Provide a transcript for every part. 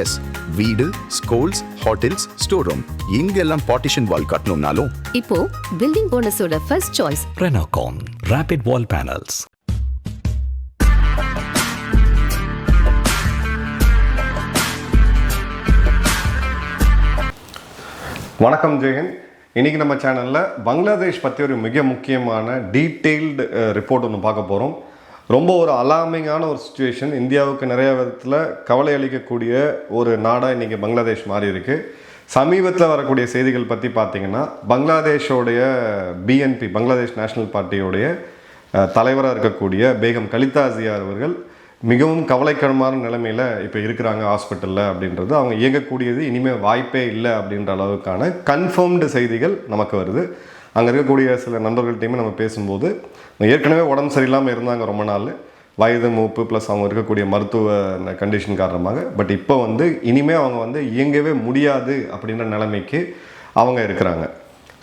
S வீடு schools hotels store room இங்கெல்லாம் partition wall கட்டணும்னாலும். இப்போ building போனஸோட first choice Renocon Rapid Wall Panels. வணக்கம் ஜெயன். இன்னைக்கு நம்ம சேனலில் பங்களாதேஷ் பற்றி ஒரு மிக முக்கியமான டீட்டெயில்டு ரிப்போர்ட் ஒன்று பார்க்க போகிறோம் ரொம்ப ஒரு அலாமிங்கான ஒரு சுச்சுவேஷன் இந்தியாவுக்கு நிறைய விதத்தில் கவலை அளிக்கக்கூடிய ஒரு நாடாக இன்றைக்கி பங்களாதேஷ் மாறி இருக்குது சமீபத்தில் வரக்கூடிய செய்திகள் பற்றி பார்த்திங்கன்னா பங்களாதேஷோடைய பிஎன்பி பங்களாதேஷ் நேஷனல் பார்ட்டியோடைய தலைவராக இருக்கக்கூடிய பேகம் கலிதா அவர்கள் மிகவும் கவலைக்கிடமான நிலைமையில் இப்போ இருக்கிறாங்க ஹாஸ்பிட்டலில் அப்படின்றது. அவங்க இயங்கக்கூடியது இனிமேல் வாய்ப்பே இல்லை அப்படின்ற அளவுக்கான கன்ஃபர்ம்டு செய்திகள் நமக்கு வருது. அங்கே இருக்கக்கூடிய சில நண்பர்கள்ட்டையுமே நம்ம பேசும்போது ஏற்கனவே உடம்பு சரியில்லாமல் இருந்தாங்க ரொம்ப நாள். வயது மூப்பு ப்ளஸ் அவங்க இருக்கக்கூடிய மருத்துவ கண்டிஷன் காரணமாக. பட் இப்போ வந்து இனிமேல் அவங்க வந்து இயங்கவே முடியாது அப்படின்ற நிலைமைக்கு அவங்க இருக்கிறாங்க.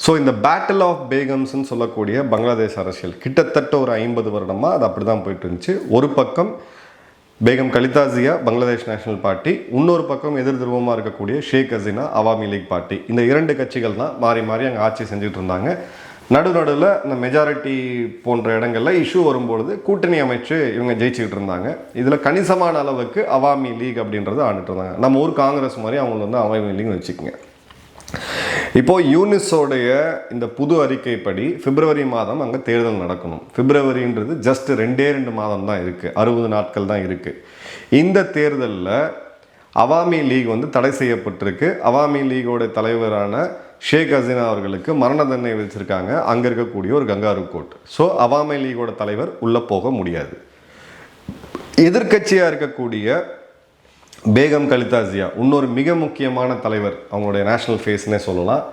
ஸோ இந்த பேட்டில் ஆஃப் பேகம்ஸ்னு சொல்லக்கூடிய பங்களாதேஷ் அரசியல் கிட்டத்தட்ட ஒரு ஐம்பது வருடமாக அது அப்படி தான் போயிட்டு இருந்துச்சு. ஒரு பக்கம் பேகம் கலிதாசியா பங்களாதேஷ் நேஷனல் பார்ட்டி. இன்னொரு பக்கம் எதிர் துருவமாக இருக்கக்கூடிய ஷேக் ஹசீனா அவாமி லீக் பார்ட்டி. இந்த இரண்டு கட்சிகள் தான் மாறி மாறி அங்கே ஆட்சி செஞ்சுட்டு இருந்தாங்க நடு நடுவில் இந்த மெஜாரிட்டி போன்ற இடங்கள்ல இஷ்யூ வரும்பொழுது கூட்டணி அமைச்சு இவங்க ஜெயிச்சுக்கிட்டு இருந்தாங்க இதில் கணிசமான அளவுக்கு அவாமி லீக் அப்படின்றது ஆண்டுட்டு இருந்தாங்க. நம்ம ஊர் காங்கிரஸ் மாதிரி அவங்க வந்து அவாமி லீக்னு வச்சுக்கோங்க. இப்போ யூனிஸோடைய இந்த புது அறிக்கைப்படி பிப்ரவரி மாதம் அங்கே தேர்தல் நடக்கணும். பிப்ரவரின்றது ஜஸ்ட் ரெண்டே ரெண்டு மாதம் தான் இருக்குது அறுபது நாட்கள் தான் இருக்குது இந்த தேர்தலில் அவாமி லீக் வந்து தடை செய்யப்பட்டிருக்கு. அவாமி லீகோட தலைவரான ஷேக் ஹசீனா அவர்களுக்கு மரண தண்டனை விதிச்சிருக்காங்க. அங்கே இருக்கக்கூடிய ஒரு கங்காரு கோட் ஸோ அவாமி லீகோட தலைவர் உள்ளே போக முடியாது. எதிர்க்கட்சியாக இருக்கக்கூடிய பேகம் கலிதா ஜியா இன்னொரு மிக முக்கியமான தலைவர் அவங்களுடைய நேஷனல் ஃபேஸ்னே சொல்லலாம்.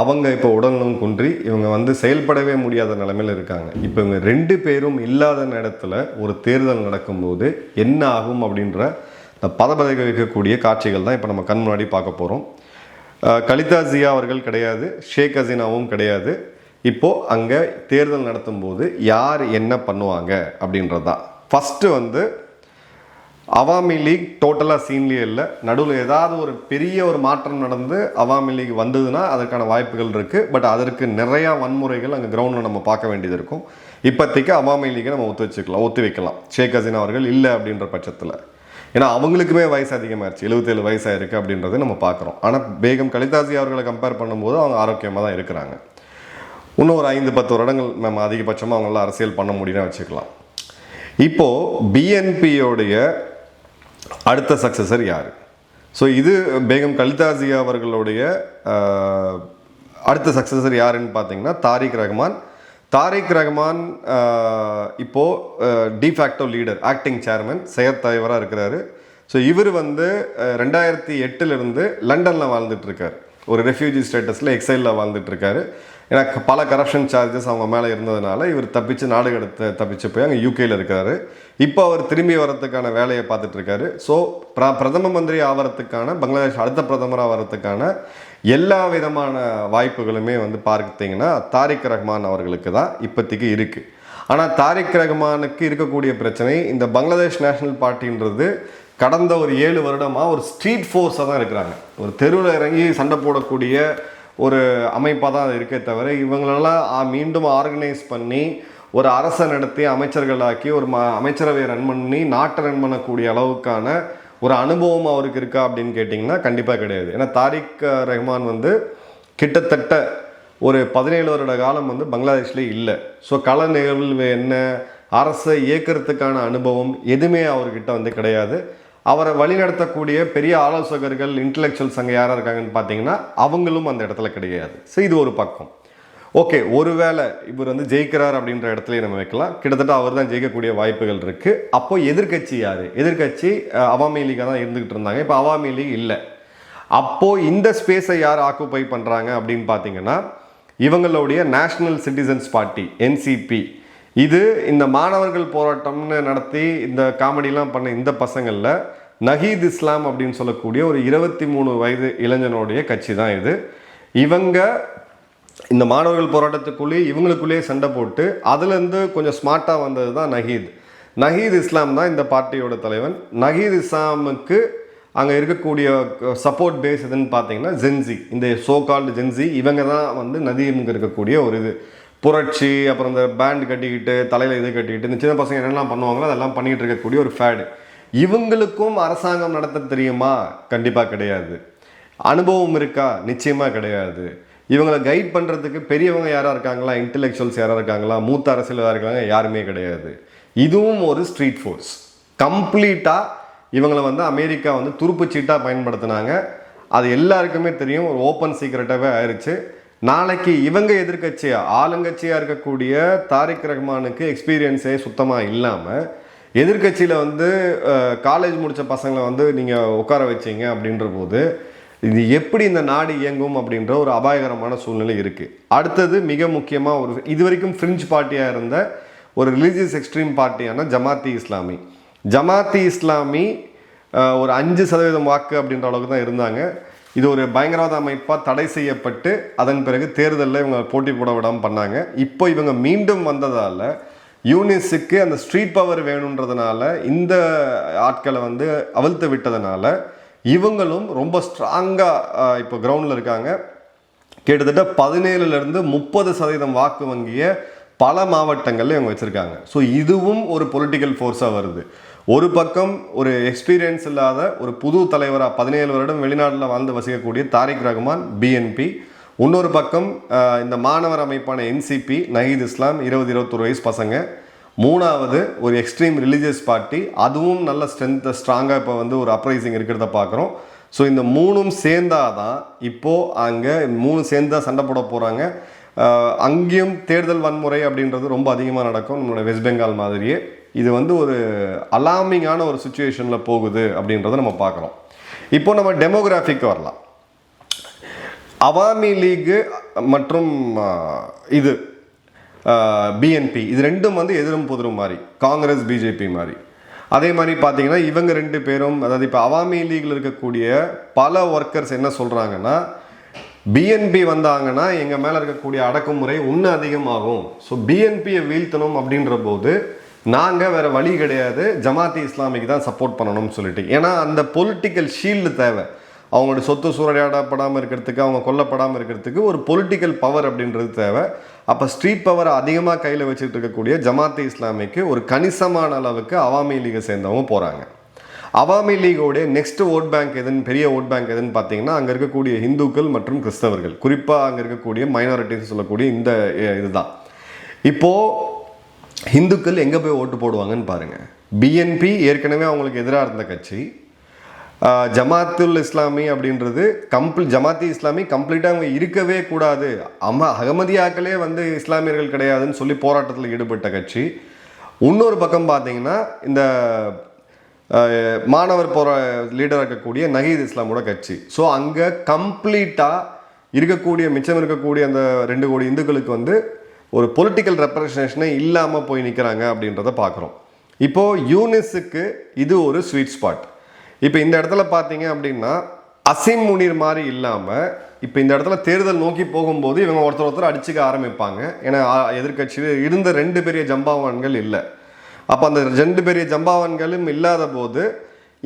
அவங்க இப்போ உடல்நலம் குன்றி இவங்க வந்து செயல்படவே முடியாத நிலைமையில் இருக்காங்க. இப்போ இவங்க ரெண்டு பேரும் இல்லாத நேரத்தில் ஒரு தேர்தல் நடக்கும்போது என்ன ஆகும் அப்படின்ற இந்த பதபதக வைக்கக்கூடிய காட்சிகள் தான் இப்போ நம்ம கண் முன்னாடி பார்க்க போகிறோம் கலிதா ஜியா அவர்கள் கிடையாது ஷேக் ஹசீனாவும் கிடையாது. இப்போது அங்கே தேர்தல் நடத்தும் போது யார் என்ன பண்ணுவாங்க அப்படின்றது தான் ஃபஸ்ட்டு வந்து அவாமி லீக் டோட்டலாக சீன்லேயே இல்லை. நடுவில் ஏதாவது ஒரு பெரிய ஒரு மாற்றம் நடந்து அவாமி லீக் வந்ததுன்னா அதற்கான வாய்ப்புகள் இருக்குது பட் அதற்கு நிறையா வன்முறைகள் அங்கே கிரவுண்டில் நம்ம பார்க்க வேண்டியது இருக்கும். இப்போதைக்கு அவாமி லீக்கை நம்ம ஒத்து வச்சுக்கலாம் ஒத்து வைக்கலாம். ஷேக் ஹசீனா அவர்கள் இல்லை அப்படின்ற பட்சத்தில். ஏன்னா அவங்களுக்குமே வயசு அதிகமாகிடுச்சு எழுபத்தேழு வயசாக இருக்குது அப்படின்றத நம்ம பார்க்குறோம். ஆனால் பேகம் கலிதாசி அவர்களை கம்பேர் பண்ணும்போது அவங்க ஆரோக்கியமாக தான் இருக்கிறாங்க. இன்னும் ஒரு ஐந்து பத்து வருடங்கள் நம்ம அதிகபட்சமாக அவங்களால அரசியல் பண்ண முடியும்னா வச்சுக்கலாம். இப்போது பிஎன்பியோடைய அடுத்த சக்சஸர் யார்? ஸோ இது பேகம் கலிதாஜியா அவர்களுடைய அடுத்த சக்சஸர் யாருன்னு பார்த்தீங்கன்னா தாரிக் ரஹ்மான். தாரிக் ரஹ்மான் இப்போது de facto leader acting chairman செயற் தலைவராக இருக்கிறாரு. ஸோ இவர் வந்து ரெண்டாயிரத்தி எட்டுலேருந்து லண்டனில் வாழ்ந்துட்டுருக்கார் ஒரு ரெஃப்யூஜி ஸ்டேட்டஸில் எக்ஸைலில் வாழ்ந்துட்டுருக்காரு ஏன்னா பல கரப்ஷன் சார்ஜஸ் அவங்க மேலே இருந்ததுனால இவர் தப்பிச்சு நாடு கடத்த தப்பிச்சு போய் அங்கே யூகேயில் இருக்கிறாரு இப்போ அவர் திரும்பி வரதுக்கான வேலையை பார்த்துட்டு இருக்காரு. ஸோ பிர பிரதம மந்திரி ஆவறதுக்கான பங்களாதேஷ் அடுத்த பிரதமராக வரத்துக்கான எல்லா விதமான வாய்ப்புகளுமே வந்து பார்த்தீங்கன்னா தாரிக் ரஹ்மான் அவர்களுக்கு தான் இப்போதைக்கு இருக்குது ஆனால் தாரிக் ரஹ்மானுக்கு இருக்கக்கூடிய பிரச்சனை இந்த பங்களாதேஷ் நேஷனல் பார்ட்டின்றது கடந்த ஒரு ஏழு வருடமாக ஒரு ஸ்ட்ரீட் ஃபோர்ஸாக தான் இருக்கிறாங்க. ஒரு தெருவில் இறங்கி சண்டை போடக்கூடிய ஒரு அமைப்பாக தான் அது இருக்கே தவிர இவங்களெல்லாம் மீண்டும் ஆர்கனைஸ் பண்ணி ஒரு அரசை நடத்தி அமைச்சர்களாக்கி ஒரு ம அமைச்சரவை ரன் பண்ணி நாட்டை ரன் பண்ணக்கூடிய அளவுக்கான ஒரு அனுபவம் அவருக்கு இருக்கா அப்படின்னு கேட்டிங்கன்னா கண்டிப்பாக கிடையாது. ஏன்னா தாரிக் ரஹ்மான் வந்து கிட்டத்தட்ட ஒரு பதினேழு வருட காலம் வந்து பங்களாதேஷ்லேயே இல்லை. ஸோ கள நிகழ்வு என்ன அரசை இயக்கிறதுக்கான அனுபவம் எதுவுமே அவர்கிட்ட வந்து கிடையாது. அவரை வழிநடத்தக்கூடிய பெரிய ஆலோசகர்கள் இன்டலெக்சுவல்ஸ் அங்கே யாராக இருக்காங்கன்னு பார்த்தீங்கன்னா அவங்களும் அந்த இடத்துல கிடையாது. ஸோ இது ஒரு பக்கம். ஓகே ஒருவேளை இவர் வந்து ஜெயிக்கிறார் அப்படின்ற இடத்துலையும் நம்ம வைக்கலாம். கிட்டத்தட்ட அவர் தான் ஜெயிக்கக்கூடிய வாய்ப்புகள் இருக்குது அப்போ எதிர்க்கட்சி யார்? எதிர்க்கட்சி அவாமி லீகாக தான் இருந்துகிட்டு இருந்தாங்க. இப்போ அவாமி லீக் இல்லை. அப்போது இந்த ஸ்பேஸை யார் ஆக்குப்பை பண்ணுறாங்க அப்படின்னு பார்த்தீங்கன்னா இவங்களுடைய நேஷ்னல் சிட்டிசன்ஸ் பார்ட்டி என்சிபி இது இந்த மாணவர்கள் போராட்டம்னு நடத்தி இந்த காமெடிலாம் பண்ண இந்த பசங்களில் நஹீத் இஸ்லாம் அப்படின்னு சொல்லக்கூடிய ஒரு இருபத்தி மூணு வயது இளைஞனுடைய கட்சி தான் இது. இவங்க இந்த மாணவர்கள் போராட்டத்துக்குள்ளேயே இவங்களுக்குள்ளேயே சண்டை போட்டு அதுலேருந்து கொஞ்சம் ஸ்மார்ட்டாக வந்தது தான் நஹீத். நஹீத் இஸ்லாம் தான் இந்த பார்ட்டியோட தலைவன். நஹீத் இஸ்லாமுக்கு அங்கே இருக்கக்கூடிய சப்போர்ட் பேஸ் எதுன்னு பார்த்தீங்கன்னா ஜென்சி இந்த சோ கால்டு ஜென்சி இவங்க தான் வந்து நதியமுங்க இருக்கக்கூடிய ஒரு இது. புரட்சி அப்புறம் இந்த பேண்ட் கட்டிக்கிட்டு தலையில் இது கட்டிக்கிட்டு இந்த சின்ன பசங்க என்னெல்லாம் பண்ணுவாங்களோ அதெல்லாம் பண்ணிகிட்டு இருக்கக்கூடிய ஒரு ஃபேடு இவங்களுக்கும் அரசாங்கம் நடத்த தெரியுமா? கண்டிப்பாக கிடையாது. அனுபவம் இருக்கா? நிச்சயமாக கிடையாது. இவங்களை கைட் பண்ணுறதுக்கு பெரியவங்க யாராக இருக்காங்களா? இன்டெலெக்சுவல்ஸ் யாராக இருக்காங்களா? மூத்த அரசியலாக இருக்காங்க யாருமே கிடையாது. இதுவும் ஒரு ஸ்ட்ரீட் ஃபோர்ஸ் கம்ப்ளீட்டாக இவங்களை வந்து அமெரிக்கா வந்து துருப்புச்சீட்டாக பயன்படுத்தினாங்க. அது எல்லாருக்குமே தெரியும். ஒரு ஓப்பன் சீக்ரெட்டாகவே ஆயிடுச்சு நாளைக்கு இவங்க எதிர்க்கட்சியாக ஆளுங்கட்சியாக இருக்கக்கூடிய தாரிக் ரஹ்மானுக்கு எக்ஸ்பீரியன்ஸே சுத்தமாக இல்லாமல் எதிர்க்கட்சியில் வந்து காலேஜ் முடித்த பசங்களை வந்து நீங்கள் உட்கார வச்சீங்க அப்படின்ற போது இது எப்படி இந்த நாடு இயங்கும் அப்படின்ற ஒரு அபாயகரமான சூழ்நிலை இருக்குது அடுத்தது மிக முக்கியமாக ஒரு இது வரைக்கும் ஃப்ரிஞ்ச் பார்ட்டியாக இருந்த ஒரு ரிலீஜியஸ் எக்ஸ்ட்ரீம் பார்ட்டியான ஜமாத்தி இஸ்லாமி. ஜமாத்தி இஸ்லாமி ஒரு அஞ்சு சதவீதம் வாக்கு அப்படின்ற அளவுக்கு தான் இருந்தாங்க. இது ஒரு பயங்கரவாத அமைப்பாக தடை செய்யப்பட்டு அதன் பிறகு தேர்தலில் இவங்க போட்டி போட விடாமல் பண்ணாங்க. இப்போ இவங்க மீண்டும் வந்ததால் யூனிஸுக்கு அந்த ஸ்ட்ரீட் பவர் வேணுன்றதுனால இந்த ஆட்களை வந்து அவிழ்த்து விட்டதுனால இவங்களும் ரொம்ப ஸ்ட்ராங்காக இப்போ கிரவுண்டில் இருக்காங்க. கிட்டத்தட்ட பதினேழுலேருந்து முப்பது சதவீதம் வாக்கு வங்கிய பல மாவட்டங்களில் இவங்க வச்சுருக்காங்க. ஸோ இதுவும் ஒரு பொலிட்டிக்கல் ஃபோர்ஸாக வருது. ஒரு பக்கம் ஒரு எக்ஸ்பீரியன்ஸ் இல்லாத ஒரு புது தலைவராக பதினேழு வருடம் வெளிநாட்டில் வாழ்ந்து வசிக்கக்கூடிய தாரிக் ரஹ்மான் பிஎன்பி இன்னொரு பக்கம் இந்த மாணவர் அமைப்பான என்சிபி நஹீத் இஸ்லாம் இருபது இருபத்தொரு வயசு பசங்க. மூணாவது ஒரு எக்ஸ்ட்ரீம் ரிலீஜியஸ் பார்ட்டி அதுவும் நல்ல ஸ்ட்ரென்த் ஸ்ட்ராங்காக இப்போ வந்து ஒரு அப்ரைசிங் இருக்கிறத பார்க்குறோம் ஸோ இந்த மூணும் சேர்ந்தாதான் இப்போது அங்கே மூணு சேர்ந்து தான் சண்டை போட போகிறாங்க அங்கேயும் தேர்தல் வன்முறை அப்படின்றது ரொம்ப அதிகமாக நடக்கும் நம்மளோட வெஸ்ட் பெங்கால் மாதிரியே. இது வந்து ஒரு அலாமிங்கான ஒரு சுச்சுவேஷனில் போகுது அப்படின்றத நம்ம பார்க்குறோம் இப்போ நம்ம டெமோகிராஃபிக்கு வரலாம். அவாமி லீகு மற்றும் இது பிஎன்பி இது ரெண்டும் வந்து எதிரும் புதிரும் மாதிரி காங்கிரஸ் பிஜேபி மாதிரி அதே மாதிரி பார்த்தீங்கன்னா இவங்க ரெண்டு பேரும் அதாவது இப்போ அவாமி லீகில் இருக்கக்கூடிய பல ஒர்க்கர்ஸ் என்ன சொல்கிறாங்கன்னா பிஎன்பி வந்தாங்கன்னா எங்கள் மேலே இருக்கக்கூடிய அடக்குமுறை இன்னும் அதிகமாகும். ஸோ பிஎன்பியை வீழ்த்தணும் அப்படின்ற போது நாங்கள் வேறு வழி கிடையாது ஜமாத்தி இஸ்லாமிக்கு தான் சப்போர்ட் பண்ணணும்னு சொல்லிட்டு. ஏன்னா அந்த பொலிட்டிக்கல் ஷீல்டு தேவை. அவங்களோட சொத்து சூறையாடப்படாமல் இருக்கிறதுக்கு அவங்க கொல்லப்படாமல் இருக்கிறதுக்கு ஒரு பொலிட்டிக்கல் பவர் அப்படின்றது தேவை. அப்போ ஸ்ட்ரீட் பவரை அதிகமாக கையில் வச்சுட்டு இருக்கக்கூடிய ஜமாத்தி இஸ்லாமிக்கு ஒரு கணிசமான அளவுக்கு அவாமி லீகை சேர்ந்தவங்க போகிறாங்க அவாமி லீகோடைய நெக்ஸ்ட் ஓட் பேங்க் எதுன்னு பெரிய ஓட் பேங்க் எதுன்னு பார்த்தீங்கன்னா அங்கே இருக்கக்கூடிய இந்துக்கள் மற்றும் கிறிஸ்தவர்கள். குறிப்பாக அங்கே இருக்கக்கூடிய மைனாரிட்டிஸ் சொல்லக்கூடிய இந்த இதுதான். இப்போது இந்துக்கள் எங்கே போய் ஓட்டு போடுவாங்கன்னு பாருங்கள் பிஎன்பி ஏற்கனவே அவங்களுக்கு எதிராக இருந்த கட்சி ஜமாத்துல் இஸ்லாமி அப்படின்றது கம்ப்ளீ ஜமாத்தி இஸ்லாமி கம்ப்ளீட்டாக அவங்க இருக்கவே கூடாது. அம்மா அகமதியாக்களே வந்து இஸ்லாமியர்கள் கிடையாதுன்னு சொல்லி போராட்டத்தில் ஈடுபட்ட கட்சி. இன்னொரு பக்கம் பார்த்தீங்கன்னா இந்த மாணவர் போகிற லீடராக இருக்கக்கூடிய நகீத் இஸ்லாமோட கட்சி. ஸோ அங்கே கம்ப்ளீட்டாக இருக்கக்கூடிய மிச்சம் இருக்கக்கூடிய அந்த ரெண்டு கோடி இந்துக்களுக்கு வந்து ஒரு பொலிட்டிக்கல் ரெப்ரசன்டேஷனே இல்லாமல் போய் நிற்கிறாங்க அப்படின்றத பார்க்குறோம் இப்போது யூனிஸுக்கு இது ஒரு ஸ்வீட் ஸ்பாட் இப்போ இந்த இடத்துல பார்த்தீங்க அப்படின்னா அசிம் முனீர் மாதிரி இல்லாமல் இப்போ இந்த இடத்துல தேர்தல் நோக்கி போகும்போது இவங்க ஒருத்தர் ஒருத்தர் அடிச்சுக்க ஆரம்பிப்பாங்க. ஏன்னா எதிர்கட்சியில் இருந்த ரெண்டு பெரிய ஜம்பாவான்கள் இல்லை. அப்போ அந்த ரெண்டு பெரிய ஜம்பாவான்களும் இல்லாத போது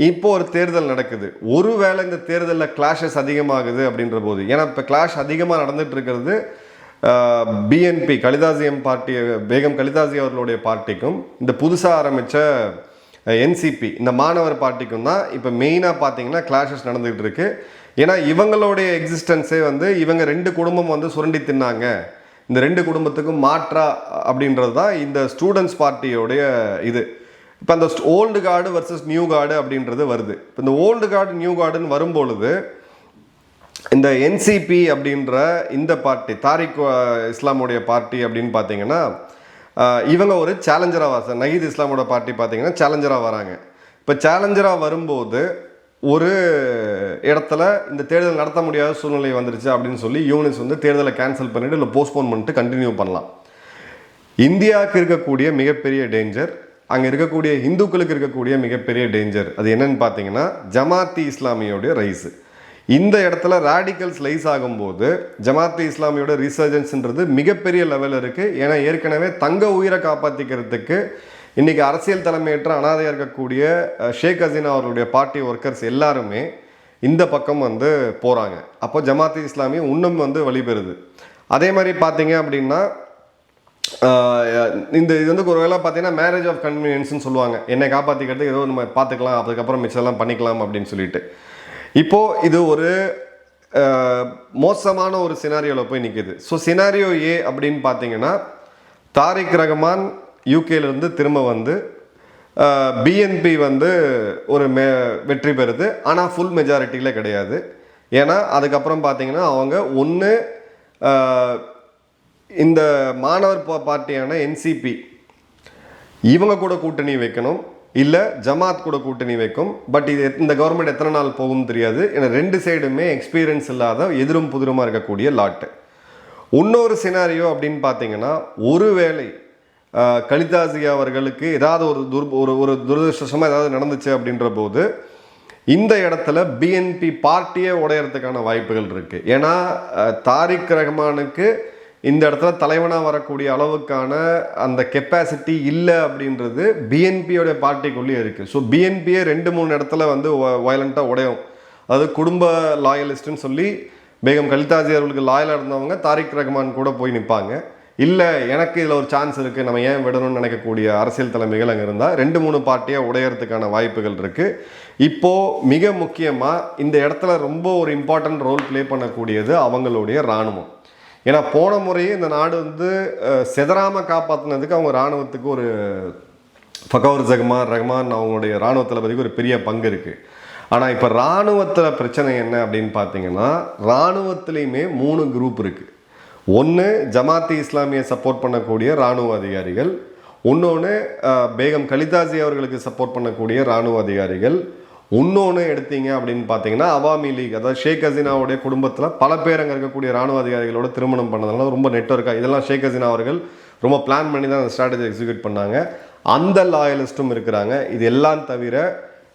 இப்போ ஒரு தேர்தல் நடக்குது. ஒருவேளை இந்த தேர்தலில் கிளாஷஸ் அதிகமாகுது அப்படின்ற போது ஏன்னா இப்போ கிளாஷ் அதிகமாக நடந்துட்டு இருக்கிறது பிஎன்பி கலிதாசியம் பார்ட்டி பேகம் கலிதாசி அவர்களுடைய பார்ட்டிக்கும் இந்த புதுசாக ஆரம்பித்த என்சிபி இந்த மாணவர் பார்ட்டிக்கும் தான் இப்போ மெயினாக பார்த்தீங்கன்னா கிளாஷஸ் நடந்துகிட்டு இருக்கு. ஏன்னா இவங்களுடைய எக்ஸிஸ்டன்ஸே வந்து இவங்க ரெண்டு குடும்பம் வந்து சுரண்டி தின்னாங்க. இந்த ரெண்டு குடும்பத்துக்கும் மாற்றா அப்படின்றது தான் இந்த ஸ்டூடெண்ட்ஸ் பார்ட்டியோடைய இது. இப்போ அந்த old guard versus new guard அப்படின்றது வருது. இப்போ இந்த ஓல்டு கார்டு நியூ கார்டுன்னு வரும்பொழுது இந்த என்சிபி அப்படின்ற இந்த பார்ட்டி தாரிக் இஸ்லாமுடைய பார்ட்டி அப்படின்னு பார்த்தீங்கன்னா இவங்க ஒரு சேலஞ்சராக வர நகீத் இஸ்லாமோட பார்ட்டி பார்த்தீங்கன்னா சேலஞ்சராக வராங்க. இப்போ சேலஞ்சராக வரும்போது ஒரு இடத்துல இந்த தேர்தல் நடத்த முடியாத சூழ்நிலை வந்துருச்சு அப்படின்னு சொல்லி யூனிஸ் வந்து தேர்தலை கேன்சல் பண்ணிவிட்டு இல்லை போஸ்ட்போன் பண்ணிட்டு கண்டினியூ பண்ணலாம். இந்தியாவுக்கு இருக்கக்கூடிய மிகப்பெரிய டேஞ்சர் அங்கே இருக்கக்கூடிய இந்துக்களுக்கு இருக்கக்கூடிய மிகப்பெரிய டேஞ்சர் அது என்னன்னு பார்த்தீங்கன்னா ஜமாத்தி இஸ்லாமியோடைய ரைஸு இந்த இடத்துல ரேடிக்கல்ஸ் லைஸ் ஆகும்போது ஜமாத் இஸ்லாமியோட ரிசர்ஜன்ஸ்ன்றது மிகப்பெரிய லெவலில் இருக்குது ஏன்னா ஏற்கனவே தங்க உயிரை காப்பாற்றிக்கிறதுக்கு இன்னைக்கு அரசியல் தலைமையற்ற அனாதையாக இருக்கக்கூடிய ஷேக் ஹசீனா அவர்களுடைய பார்ட்டி ஒர்க்கர்ஸ் எல்லாருமே இந்த பக்கம் வந்து போகிறாங்க அப்போ ஜமாத் இஸ்லாமி இன்னும் வந்து வழிபெறுது. அதே மாதிரி பார்த்தீங்க அப்படின்னா இந்த இது வந்து ஒரு வேளை பார்த்தீங்கன்னா மேரேஜ் ஆஃப் கன்வீனியன்ஸ்னு சொல்லுவாங்க. என்னை காப்பாற்றிக்கிறது ஏதோ நம்ம பார்த்துக்கலாம் அதுக்கப்புறம் மிச்சம்லாம் பண்ணிக்கலாம் அப்படின்னு சொல்லிட்டு. இப்போ இது ஒரு மோசமான ஒரு சினாரியோவில் போய் நிற்கிது ஸோ சினாரியோ ஏ அப்படின்னு பார்த்தீங்கன்னா தாரிக் ரஹ்மான் யூகேலேருந்து திரும்ப வந்து பிஎன்பி வந்து ஒரு மே வெற்றி பெறுது. ஆனால் ஃபுல் மெஜாரிட்டியில் கிடையாது. ஏன்னா அதுக்கப்புறம் பார்த்தீங்கன்னா அவங்க ஒன்று இந்த மாணவர் பார்ட்டியான என்சிபி இவங்க கூட கூட்டணி வைக்கணும். இல்லை ஜமாத் கூட கூட்டணி வைக்கும். பட் இது இந்த கவர்மெண்ட் எத்தனை நாள் போகும்னு தெரியாது. ஏன்னா ரெண்டு சைடுமே எக்ஸ்பீரியன்ஸ் இல்லாத எதிரும் புதிருமா இருக்கக்கூடிய லாட்டு இன்னொரு சினாரியோ அப்படின்னு பார்த்தீங்கன்னா ஒருவேளை கலிதாசியா அவர்களுக்கு ஏதாவது ஒரு துர் ஒரு ஒரு துரதிருஷ்டமாக ஏதாவது நடந்துச்சு அப்படின்ற போது இந்த இடத்துல பிஎன்பி பார்ட்டியே உடையறதுக்கான வாய்ப்புகள் இருக்குது ஏன்னா தாரிக் ரஹ்மானுக்கு இந்த இடத்துல தலைவனாக வரக்கூடிய அளவுக்கான அந்த கெப்பாசிட்டி இல்லை அப்படின்றது பிஎன்பியோட பார்ட்டிக்குள்ளேயே இருக்குது ஸோ பிஎன்பியே ரெண்டு மூணு இடத்துல வந்து வயலண்ட்டாக உடையும். அதாவது குடும்ப லாயலிஸ்ட்டுன்னு சொல்லி பேகம் கலிதாஜி அவர்களுக்கு லாயலாக இருந்தவங்க தாரிக் ரஹ்மான் கூட போய் நிற்பாங்க இல்லை எனக்கு இதில் ஒரு சான்ஸ் இருக்குது நம்ம ஏன் விடணும்னு நினைக்கக்கூடிய அரசியல் தலைமைகள் அங்கே இருந்தால் ரெண்டு மூணு பார்ட்டியாக உடையறதுக்கான வாய்ப்புகள் இருக்குது இப்போது மிக முக்கியமாக இந்த இடத்துல ரொம்ப ஒரு இம்பார்ட்டண்ட் ரோல் ப்ளே பண்ணக்கூடியது அவங்களுடைய இராணுவம் ஏன்னா போன முறையே இந்த நாடு வந்து அஹ், காப்பாற்றினதுக்கு அவங்க இராணுவத்துக்கு ஒரு ஃபகவர் ஜஹ்மான் ரஹ்மான் அவங்களுடைய இராணுவ தளபதிக்கு ஒரு பெரிய பங்கு இருக்குது ஆனால் இப்போ இராணுவத்தில் பிரச்சனை என்ன அப்படின்னு பார்த்தீங்கன்னா இராணுவத்திலையுமே மூணு குரூப் இருக்குது ஒன்று ஜமாத்தி இஸ்லாமியை சப்போர்ட் பண்ணக்கூடிய இராணுவ அதிகாரிகள். இன்னொன்று பேகம் கலிதாசி அவர்களுக்கு சப்போர்ட் பண்ணக்கூடிய இராணுவ அதிகாரிகள். இன்னொன்று எடுத்தீங்க அப்படின்னு பார்த்தீங்கன்னா அவாமி லீக் அதாவது ஷேக் ஹசீனாவுடைய குடும்பத்தில் பல பேர் அங்கே இருக்கக்கூடிய ராணுவ அதிகாரிகளோட திருமணம் பண்ணதுனால ரொம்ப நெட்ஒர்க்காக இதெல்லாம் ஷேக் ஹசீனா அவர்கள் ரொம்ப பிளான் பண்ணி தான் அந்த ஸ்ட்ராட்டஜி எக்ஸிக்யூட் பண்ணாங்க. அந்த லாயலிஸ்ட்டும் இருக்கிறாங்க. இது எல்லாம் தவிர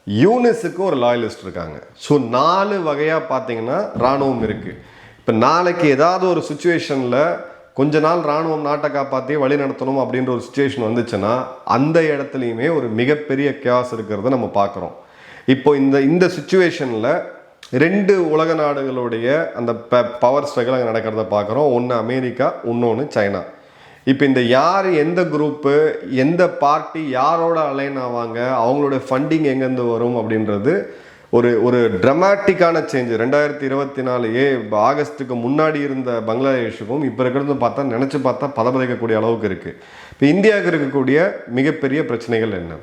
யூனிஸுக்கும் ஒரு லாயலிஸ்ட் இருக்காங்க. ஸோ நாலு வகையாக பார்த்தீங்கன்னா ராணுவம் இருக்குது இப்போ நாளைக்கு ஏதாவது ஒரு சுச்சுவேஷனில் கொஞ்ச நாள் ராணுவம் நாட்டை காப்பாற்றி வழி நடத்தணும் அப்படின்ற ஒரு சுச்சுவேஷன் வந்துச்சுன்னா அந்த இடத்துலையுமே ஒரு மிகப்பெரிய கேஸ் இருக்கிறத நம்ம பார்க்குறோம். இப்போ இந்த இந்த சுச்சுவேஷனில் ரெண்டு உலக நாடுகளுடைய அந்த ப பவர் ஸ்ட்ரகிள் அங்கே நடக்கிறத பார்க்குறோம் ஒன்று அமெரிக்கா இன்னொன்று சைனா. இப்போ இந்த யார் எந்த குரூப்பு எந்த பார்ட்டி யாரோட அலைன் ஆவாங்க அவங்களுடைய ஃபண்டிங் எங்கேருந்து வரும் அப்படின்றது ஒரு ஒரு ட்ரமாட்டிக்கான சேஞ்ச் ரெண்டாயிரத்தி இருபத்தி நாலு ஏ ஆகஸ்ட்டுக்கு முன்னாடி இருந்த பங்களாதேஷுக்கும் இப்போ இருக்கிறது பார்த்தா நினச்சி பார்த்தா பதபதைக்கக்கூடிய அளவுக்கு இருக்குது இப்போ இந்தியாவுக்கு இருக்கக்கூடிய மிகப்பெரிய பிரச்சனைகள் என்ன?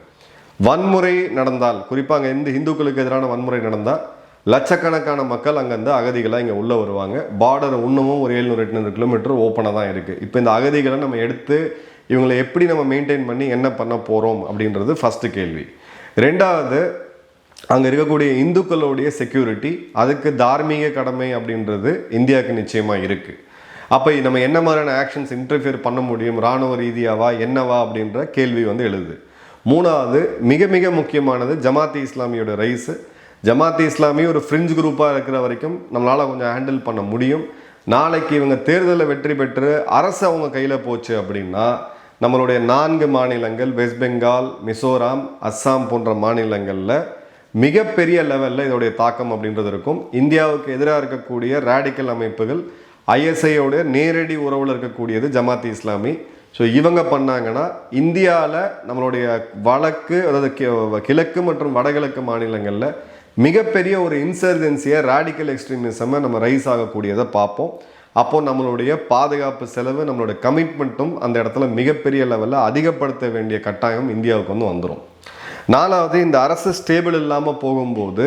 வன்முறை நடந்தால் குறிப்பாக அங்கே எந்த இந்துக்களுக்கு எதிரான வன்முறை நடந்தால் லட்சக்கணக்கான மக்கள் அங்கேருந்து அகதிகளாக இங்கே உள்ளே வருவாங்க. பார்டர் இன்னமும் ஒரு எழுநூறு எட்நூறு கிலோமீட்டர் ஓப்பனாக தான் இருக்குது இப்போ இந்த அகதிகளை நம்ம எடுத்து இவங்களை எப்படி நம்ம மெயின்டைன் பண்ணி என்ன பண்ண போகிறோம் அப்படின்றது ஃபஸ்ட்டு கேள்வி. ரெண்டாவது அங்கே இருக்கக்கூடிய இந்துக்களுடைய செக்யூரிட்டி அதுக்கு தார்மீக கடமை அப்படின்றது இந்தியாவுக்கு நிச்சயமாக இருக்குது அப்போ நம்ம என்ன மாதிரியான ஆக்ஷன்ஸ் இன்டர்ஃபியர் பண்ண முடியும்? இராணுவ ரீதியாவா என்னவா அப்படின்ற கேள்வி வந்து எழுது. மூணாவது மிக மிக முக்கியமானது ஜமாத்தி இஸ்லாமியோட ரைஸு. ஜமாத்தி இஸ்லாமி ஒரு ஃப்ரிஞ்ச் குரூப்பாக இருக்கிற வரைக்கும் நம்மளால் கொஞ்சம் ஹேண்டில் பண்ண முடியும். நாளைக்கு இவங்க தேர்தலில் வெற்றி பெற்று அரசு அவங்க கையில் போச்சு அப்படின்னா நம்மளுடைய நான்கு மாநிலங்கள் வெஸ்ட் பெங்கால் மிசோராம் அஸ்ஸாம் போன்ற மாநிலங்களில் மிகப்பெரிய லெவலில் இதோடைய தாக்கம் அப்படின்றது இருக்கும். இந்தியாவுக்கு எதிராக இருக்கக்கூடிய ரேடிக்கல் அமைப்புகள் ஐஎஸ்ஐயோட நேரடி உறவில் இருக்கக்கூடியது ஜமாத்தி இஸ்லாமி. ஸோ இவங்க பண்ணாங்கன்னா இந்தியாவில் நம்மளுடைய வழக்கு அதாவது கி- கிழக்கு மற்றும் வடகிழக்கு மாநிலங்களில் மிகப்பெரிய ஒரு இன்சர்ஜென்சியை ரேடிக்கல் எக்ஸ்ட்ரீமிசமை நம்ம ரைஸ் ஆகக்கூடியதை பார்ப்போம். அப்போது நம்மளுடைய பாதுகாப்பு செலவு நம்மளோட கமிட்மெண்ட்டும் அந்த இடத்துல மிகப்பெரிய லெவலில் அதிகப்படுத்த வேண்டிய கட்டாயம் இந்தியாவுக்கு வந்து வந்துடும் நாலாவது இந்த அரசு ஸ்டேபிள் இல்லாமல் போகும்போது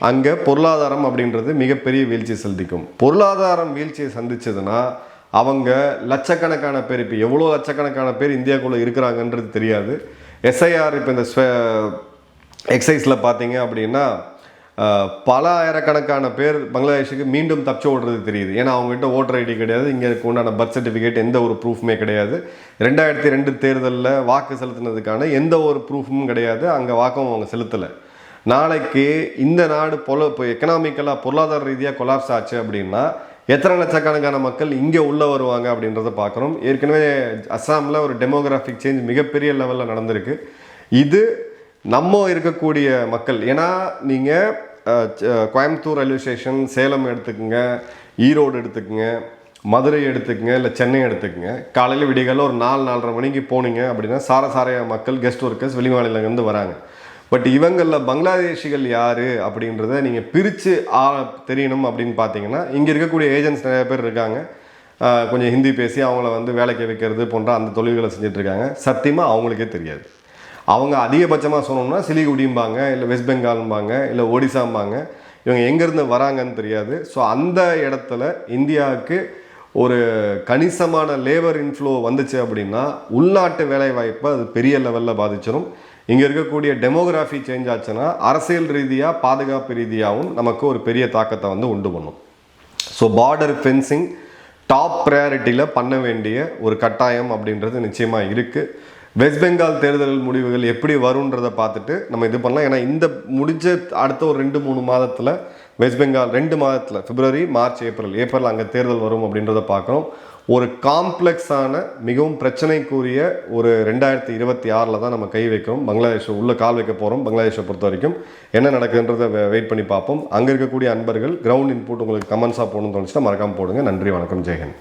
அங்கே பொருளாதாரம் அப்படின்றது மிகப்பெரிய வீழ்ச்சியை சந்திக்கும். பொருளாதாரம் வீழ்ச்சியை சந்திச்சதுன்னா அவங்க லட்சக்கணக்கான பேர் இப்போ எவ்வளோ லட்சக்கணக்கான பேர் இந்தியாக்குள்ளே இருக்கிறாங்கன்றது தெரியாது. எஸ்ஐஆர் இப்போ இந்த எக்ஸைஸில் பார்த்தீங்க அப்படின்னா பல ஆயிரக்கணக்கான பேர் பங்களாதேஷுக்கு மீண்டும் தப்பிச்சு ஓடுறது தெரியுது. ஏன்னா அவங்ககிட்ட ஓட்டர் ஐடி கிடையாது. இங்கே உண்டான பர்த் சர்டிஃபிகேட் எந்த ஒரு ப்ரூஃப்மே கிடையாது. ரெண்டாயிரத்தி ரெண்டு தேர்தலில் வாக்கு செலுத்தினதுக்கான எந்த ஒரு ப்ரூஃபும் கிடையாது. அங்கே வாக்கும் அவங்க செலுத்தலை. நாளைக்கு இந்த நாடு பொல இப்போ எக்கனாமிக்கலாக பொருளாதார ரீதியாக கொலாப்ஸ் ஆச்சு அப்படின்னா எத்தனை லட்சக்கணக்கான மக்கள் இங்கே உள்ளே வருவாங்க அப்படின்றத பார்க்குறோம் ஏற்கனவே அஸ்ஸாமில் ஒரு டெமோகிராஃபிக் சேஞ்ச் மிகப்பெரிய லெவலில் நடந்திருக்கு. இது நம்ம இருக்கக்கூடிய மக்கள் ஏன்னா நீங்கள் கோயம்புத்தூர் ரயில்வே ஸ்டேஷன் சேலம் எடுத்துக்கோங்க ஈரோடு எடுத்துக்கோங்க மதுரை எடுத்துக்கங்க இல்லை சென்னை எடுத்துக்கங்க. காலையில் விடிகாலில் ஒரு நாலு நாலரை மணிக்கு போனீங்க அப்படின்னா சாரசாரைய மக்கள் கெஸ்ட் ஒர்க்கர்ஸ் வெளிமாநிலங்கள்ந்து வராங்க. பட் இவங்களில் பங்களாதேஷிகள் யார் அப்படின்றத நீங்கள் பிரித்து ஆ தெரியணும் அப்படின்னு பார்த்தீங்கன்னா இங்கே இருக்கக்கூடிய ஏஜென்ட்ஸ் நிறைய பேர் இருக்காங்க. கொஞ்சம் ஹிந்தி பேசி அவங்கள வந்து வேலைக்கு வைக்கிறது போன்ற அந்த தொழில்களை செஞ்சிட்ருக்காங்க சத்தியமாக அவங்களுக்கே தெரியாது. அவங்க அதிகபட்சமாக சொன்னோம்னா சிலிகுடிம்பாங்க இல்லை வெஸ்ட் பெங்கால்ம்பாங்க இல்லை ஒடிசாம்பாங்க. இவங்க எங்கேருந்து வராங்கன்னு தெரியாது. ஸோ அந்த இடத்துல இந்தியாவுக்கு ஒரு கணிசமான லேபர் இன்ஃப்ளோ வந்துச்சு அப்படின்னா உள்நாட்டு வேலைவாய்ப்பை அது பெரிய லெவலில் பாதிச்சிடும் இங்கே இருக்கக்கூடிய டெமோகிராஃபி சேஞ்ச் ஆச்சுன்னா அரசியல் ரீதியாக பாதுகாப்பு ரீதியாகவும் நமக்கு ஒரு பெரிய தாக்கத்தை வந்து உண்டு பண்ணும். ஸோ பார்டர் ஃபென்சிங் டாப் ப்ரையாரிட்டியில் பண்ண வேண்டிய ஒரு கட்டாயம் அப்படின்றது நிச்சயமாக இருக்குது வெஸ்ட் பெங்கால் தேர்தல் முடிவுகள் எப்படி வரும்ன்றதை பார்த்துட்டு நம்ம இது பண்ணலாம். ஏன்னா இந்த முடிஞ்ச அடுத்த ஒரு ரெண்டு மூணு மாதத்தில் வெஸ்ட் பெங்கால் ரெண்டு மாதத்தில் பிப்ரவரி மார்ச் ஏப்ரல் ஏப்ரல் அங்கே தேர்தல் வரும் அப்படின்றத பார்க்குறோம். ஒரு காம்ப்ளெக்ஸான மிகவும் பிரச்சனைக்குரிய ஒரு ரெண்டாயிரத்தி இருபத்தி ஆறில் தான் நம்ம கை வைக்கிறோம். பங்களாதேஷ் உள்ளே கால் வைக்க போகிறோம் பங்களாதேஷை பொறுத்த வரைக்கும் என்ன நடக்குதுன்றதை வெயிட் பண்ணி பார்ப்போம். அங்கே இருக்கக்கூடிய அன்பர்கள் கிரவுண்ட் இன்புட் உங்களுக்கு கமெண்ட்ஸாக போகணும்னு தோணுச்சுன்னா மறக்காமல் போடுங்க. நன்றி வணக்கம் ஜெயகன்